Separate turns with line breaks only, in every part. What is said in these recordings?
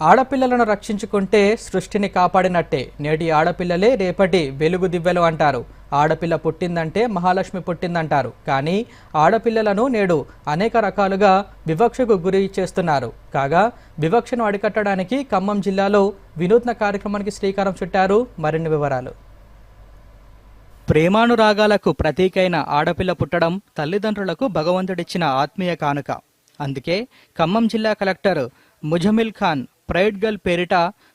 ఆడపిల్లలను రక్షించుకుంటే సృష్టిని కాపాడినట్టే. నేటి ఆడపిల్లలే రేపటి వెలుగు దివ్వెలు అంటారు. ఆడపిల్ల పుట్టిందంటే మహాలక్ష్మి పుట్టిందంటారు. కానీ ఆడపిల్లలను నేడు అనేక రకాలుగా వివక్షకు గురి చేస్తున్నారు. కాగా వివక్షను అడికట్టడానికి ఖమ్మం జిల్లాలో వినూత్న కార్యక్రమానికి శ్రీకారం చుట్టారు. మరిన్ని వివరాలు. ప్రేమానురాగాలకు ప్రతీకైన ఆడపిల్ల పుట్టడం తల్లిదండ్రులకు భగవంతుడిచ్చిన ఆత్మీయ కానుక. అందుకే ఖమ్మం జిల్లా collector Muzammil Khan pride girl పేరిట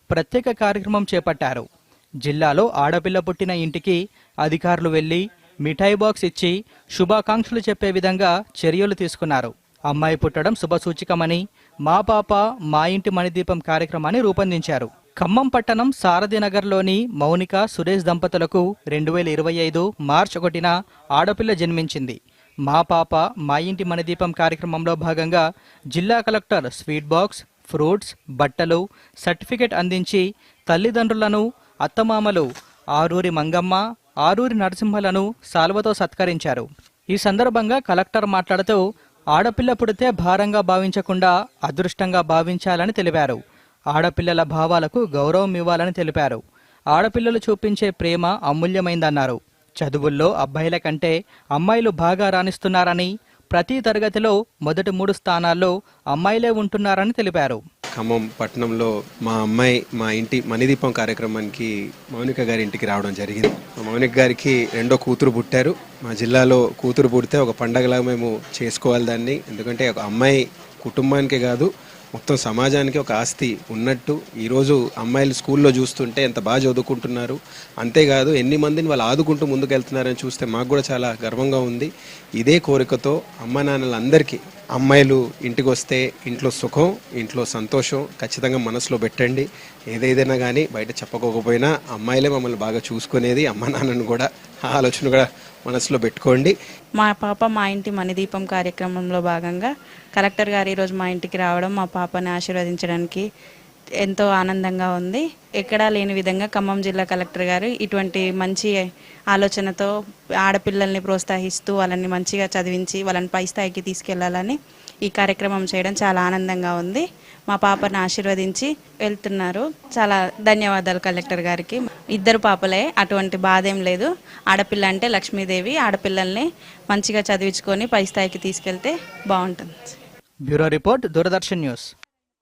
ప్రత్యేక కార్యక్రమం చేపట్టారు. జిల్లాలో ఆడపిల్ల పుట్టిన ఇంటికి అధికారులు వెళ్ళి మిఠాయి బాక్స్ ఇచ్చి శుభాకాంక్షలు చెప్పే విధంగా చర్యలు తీసుకున్నారు. అమ్మాయి పుట్టడం శుభసూచికమని మా పాప మా ఇంటి మణిదీపం కార్యక్రమాన్ని రూపొందించారు. ఖమ్మం పట్టణం సారథి నగర్లోని మౌనిక సురేష్ దంపతులకు రెండు వేల ఇరవై ఐదు మార్చి ఒకటిన ఆడపిల్ల జన్మించింది. మా పాప మా ఇంటి మణిదీపం కార్యక్రమంలో భాగంగా జిల్లా కలెక్టర్ స్వీట్ బాక్స్ ఫ్రూట్స్ బట్టలు సర్టిఫికెట్ అందించి తల్లిదండ్రులను అత్తమామలు ఆరూరి మంగమ్మ ఆరూరి నరసింహలను సాల్వతో సత్కరించారు. ఈ సందర్భంగా కలెక్టర్ మాట్లాడుతూ ఆడపిల్ల పుడితే భారంగా భావించకుండా అదృష్టంగా భావించాలని తెలిపారు. ఆడపిల్లల భావాలకు గౌరవం ఇవ్వాలని తెలిపారు. ఆడపిల్లలు చూపించే ప్రేమ అమూల్యమైందన్నారు. చదువుల్లో అబ్బాయిల కంటే అమ్మాయిలు బాగా రాణిస్తున్నారని ప్రతి తరగతిలో మొదటి మూడు స్థానాల్లో అమ్మాయిలే ఉంటున్నారని తెలిపారు.
ఖమ్మం పట్టణంలో మా అమ్మాయి మా ఇంటి మణిదీపం కార్యక్రమానికి మౌనిక గారి ఇంటికి రావడం జరిగింది. మా మౌనిక గారికి రెండో కూతురు పుట్టారు. మా జిల్లాలో కూతురు పుడితే ఒక పండగలాగా మేము చేసుకోవాలి దాన్ని. ఎందుకంటే ఒక అమ్మాయి కుటుంబానికే కాదు మొత్తం సమాజానికి ఒక ఆస్తి ఉన్నట్టు ఈరోజు అమ్మాయిలు స్కూల్లో చూస్తుంటే ఎంత బాగా చదువుకుంటున్నారు. అంతేకాదు ఎన్ని మందిని వాళ్ళు ఆదుకుంటూ ముందుకెళ్తున్నారని చూస్తే మాకు కూడా చాలా గర్వంగా ఉంది. ఇదే కోరికతో అమ్మ నాన్నలందరికీ అమ్మాయిలు ఇంటికి వస్తే ఇంట్లో సుఖం ఇంట్లో సంతోషం ఖచ్చితంగా మనసులో పెట్టండి. ఏదైదైనా కానీ బయట చెప్పకోకపోయినా అమ్మాయిలే మమ్మల్ని బాగా చూసుకునేది అమ్మ నాన్నను కూడా ఆ ఆలోచన కూడా మనసులో పెట్టుకోండి.
మా పాప మా ఇంటి మణిదీపం కార్యక్రమంలో భాగంగా కలెక్టర్ గారు ఈరోజు మా ఇంటికి రావడం మా పాపని ఆశీర్వదించడానికి ఎంతో ఆనందంగా ఉంది. ఎక్కడా లేని విధంగా ఖమ్మం జిల్లా కలెక్టర్ గారు ఇటువంటి మంచి ఆలోచనతో ఆడపిల్లల్ని ప్రోత్సహిస్తూ వాళ్ళని మంచిగా చదివించి వాళ్ళని పై స్థాయికి తీసుకెళ్ళాలని ఈ కార్యక్రమం చేయడం చాలా ఆనందంగా ఉంది. మా పాపను ఆశీర్వదించి వెళ్తున్నారు. చాలా ధన్యవాదాలు కలెక్టర్ గారికి. ఇద్దరు పాపలే అటువంటి బాధ ఏం లేదు. ఆడపిల్ల అంటే లక్ష్మీదేవి ఆడపిల్లల్ని మంచిగా చదివించుకొని పై స్థాయికి తీసుకెళ్తే బాగుంటుంది.
Bureau report Doordarshan news.